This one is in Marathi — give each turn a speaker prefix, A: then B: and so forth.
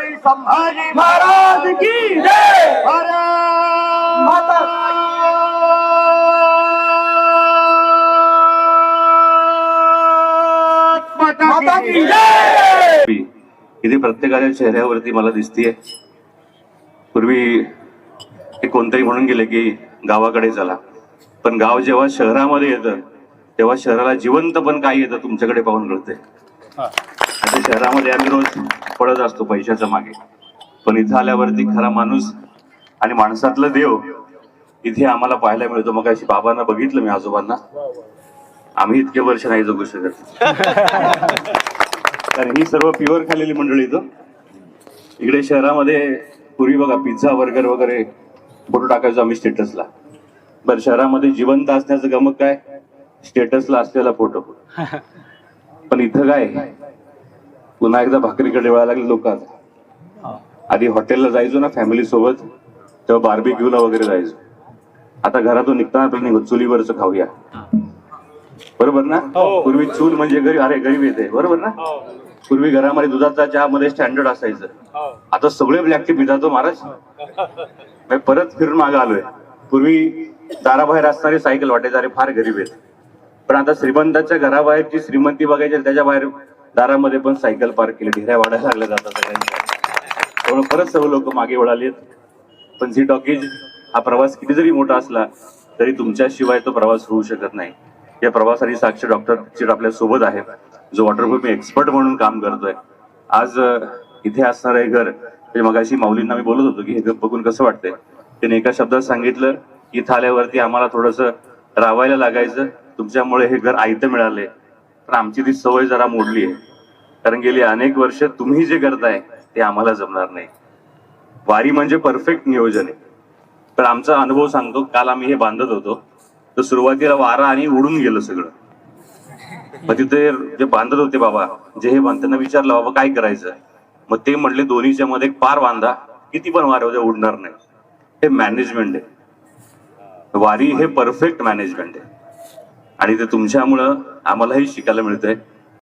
A: छत्रपती संभाजी
B: महाराज की जय.
A: माता
B: माता की जय.
C: इथे प्रत्येकाच्या चेहऱ्यावरती मला दिसतीये. पूर्वी ते कोणतरी म्हणून गेले की गावाकडे चला. पण गाव जेव्हा शहरामध्ये येतं तेव्हा शहराला जिवंत पण काय येतं तुमच्याकडे पाहून कळते शहरामध्ये आम्ही रोज पडत असतो पैशाच्या मागे. पण इथं आल्यावरती खरा माणूस आणि माणसातलं देव इथे आम्हाला पाहायला मिळतो. मग अशी बाबांना बघितलं मी आजोबांना. आम्ही इतके वर्ष नाही जगू शकत. कारण ही सर्व प्युअर खाल्लेली मंडळी इथं. इकडे शहरामध्ये पूर्वी बघा पिझ्झा बर्गर वगैरे फोटो टाकायचो आम्ही स्टेटसला बरं शहरामध्ये जिवंत असण्याचं गमक काय? स्टेटसला असलेला फोटो पण इथं काय? पुन्हा एकदा भाकरीकडे वळायला लागले लोक आता आधी हॉटेलला जायचो ना फॅमिली सोबत तेव्हा बार्बी ला वगैरे जायचो. आता घरातून निघताना निघतो चुलीवरच खाऊया. बरोबर ना? पूर्वी चूल म्हणजे गरीब अरे गरीब येते. बरोबर ना? पूर्वी घरामध्ये दुधाचा चहा मध्ये स्टँडर्ड असायचं आता सगळे ब्लॅक टी पिता तो महाराज. मी परत फिरून मागे आलोय. पूर्वी दाराबाहेर असणारे सायकल वाटायचे अरे फार गरीब आहेत. पण आता श्रीमंताच्या घराबाहेरची श्रीमंती बघायची त्याच्या बाहेर दारामध्ये पण सायकल पार्क केली ढिऱ्या वाढायला लागल्या जातात सगळ्यांच्या. त्यामुळे परत सर्व लोक मागे वळालेत. पण झी टॉकीज हा प्रवास किती जरी मोठा असला तरी तुमच्याशिवाय तो प्रवास होऊ शकत नाही. या प्रवासाची साक्ष डॉक्टर चिट आपल्यासोबत आहे जो वॉटरप्रूफ एक्सपर्ट म्हणून काम करतोय. आज इथे असणार आहे घर म्हणजे मगाशी माऊलींना मी बोलत होतो की हे घर बघून कसं वाटतंय? त्याने एका शब्दात सांगितलं इथं आल्यावरती आम्हाला थोडस रावायला लागायचं. तुमच्यामुळे हे घर आयतं मिळाले तर आमची ती सवय जरा मोडली आहे. कारण गेली अनेक वर्ष तुम्ही जे करताय ते आम्हाला जमणार नाही. वारी म्हणजे परफेक्ट नियोजन आहे. तर आमचा अनुभव सांगतो काल आम्ही हे बांधत होतो. तर सुरुवातीला वारा आणि उडून गेलं सगळं. मग तिथे जे बांधत होते बाबा जे हे बांधताना विचारलं बाबा काय करायचं? मग ते म्हटले दोन्हीच्या मध्ये एक पार बांधा. किती पण वारे होते उडणार नाही. हे मॅनेजमेंट आहे. वारी हे परफेक्ट मॅनेजमेंट आहे. आणि ते तुमच्यामुळं आम्हालाही शिकायला मिळतंय.